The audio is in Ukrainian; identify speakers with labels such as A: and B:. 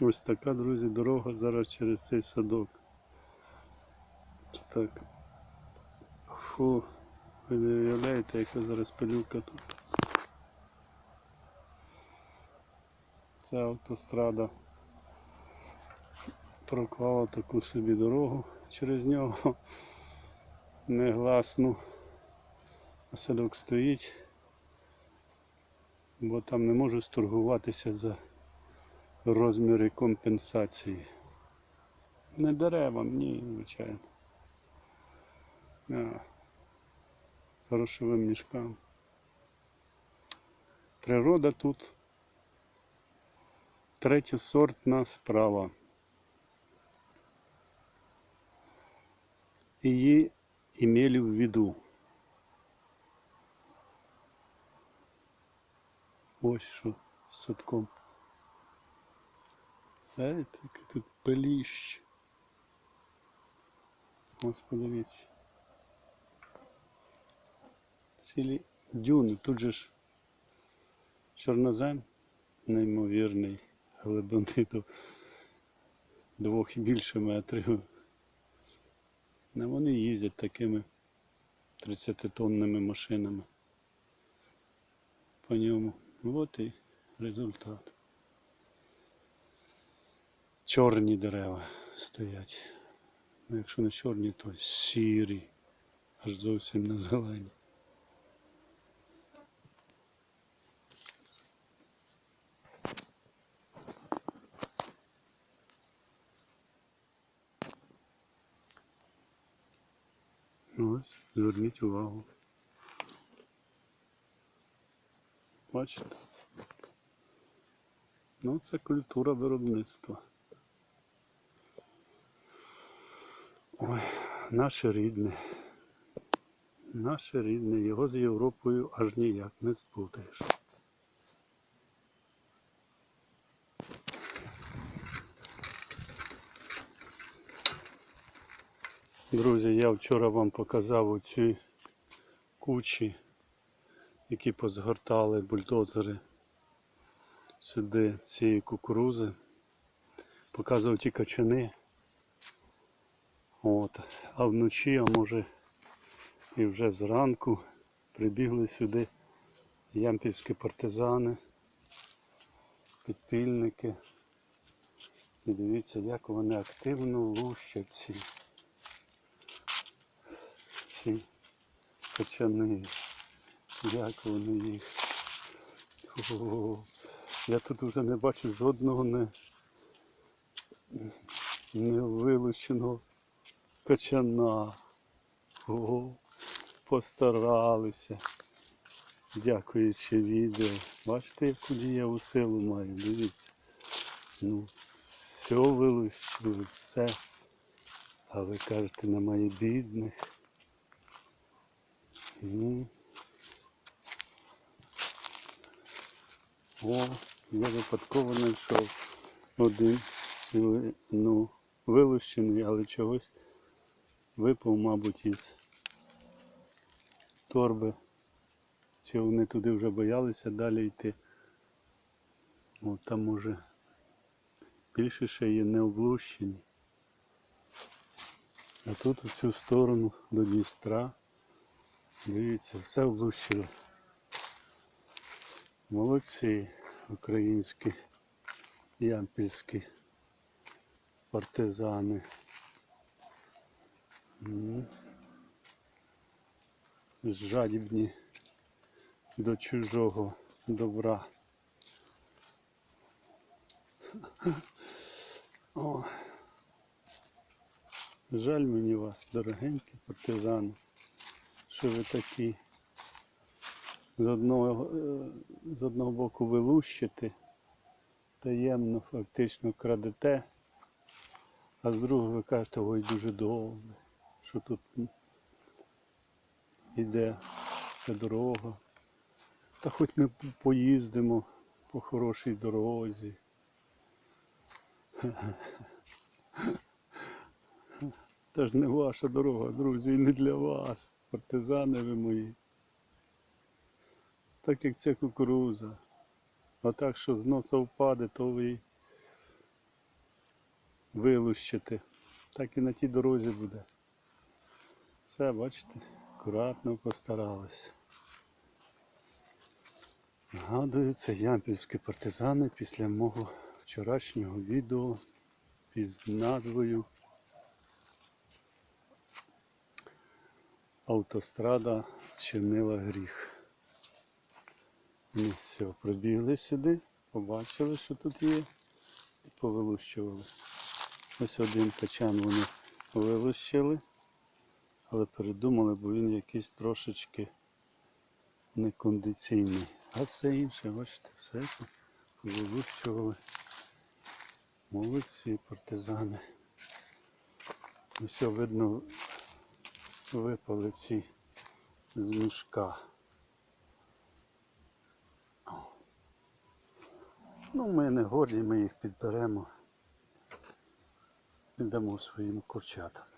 A: Ось така, друзі, дорога зараз через цей садок. Так. Фу, ви не уявляєте, яка зараз пилюка тут. Ця автострада проклала таку собі дорогу через нього. Негласну. А садок стоїть, бо там не можу сторгуватися за розміри компенсації. Не деревам, ні, звичайно. А, грошовим мішкам. Природа тут третьосортна справа. Її імели в виду. Ось що з садком. Знаєте, яке тут пиліще. Ось подивіться. Цілі дюни. Тут же ж чорнозем неймовірний, глибини до двох і більше метрів. Не вони їздять такими 30-тонними машинами по ньому. От і результат. Чорні дерева стоять. Ну, якщо не чорні, то сірі, аж зовсім не зелені. Ну, Ось, зверніть увагу. Бачите? Ну, це культура виробництва. Ой, наше рідне. Наше рідне, його з Європою аж ніяк не сплутаєш. Друзі, я вчора вам показав оці кучі, які позгортали бульдозери сюди цієї кукурузи. Показував ті качани. От. А вночі, а може і вже зранку прибігли сюди ямпільські партизани, підпільники. І дивіться, як вони активно лущать ці, ці качани. Як вони їх. О, я тут вже не бачу жодного не, не вилученого качана. О, постаралися. Дякуючи відео. Бачите, яку дієву силу маю, дивіться. Ну, все вилучили, все. А ви кажете, немає бідних. Ну. О, я випадково знайшов один ну, вилущений, але чогось випав, мабуть, із торби. Чи вони туди вже боялися далі йти. О, там може більше ще є не облущені. А тут у цю сторону до Дністра. Дивіться, все облущило. Молодці українські ямпільські партизани. Жадібні до чужого добра. О. Жаль мені вас, дорогенькі партизани, що ви такі з одного, е, з одного боку ви лущите, таємно фактично крадете, а з другого ви кажете, ой, дуже добре, що тут іде ця дорога. Та хоч ми поїздимо по хорошій дорозі. Та ж не ваша дорога, друзі, і не для вас, партизани ви мої. Так як ця кукуруза. А так, що з носа впаде, то ви вилущити. Так і на тій дорозі буде. Все, бачите, акуратно постарались. Нагадую, це ямпільські партизани після мого вчорашнього відео під назвою Автострада вчинила гріх. Вони все, прибігли сюди, побачили, що тут є, і повилущували. Ось один качан вони вилущили, але передумали, бо він якийсь трошечки некондиційний. А все інше, бачите, все тут повилущували. Молодці партизани. Ось видно випали ці з мішка. Ну, ми не горді, ми їх підберемо і дамо своїм курчатам.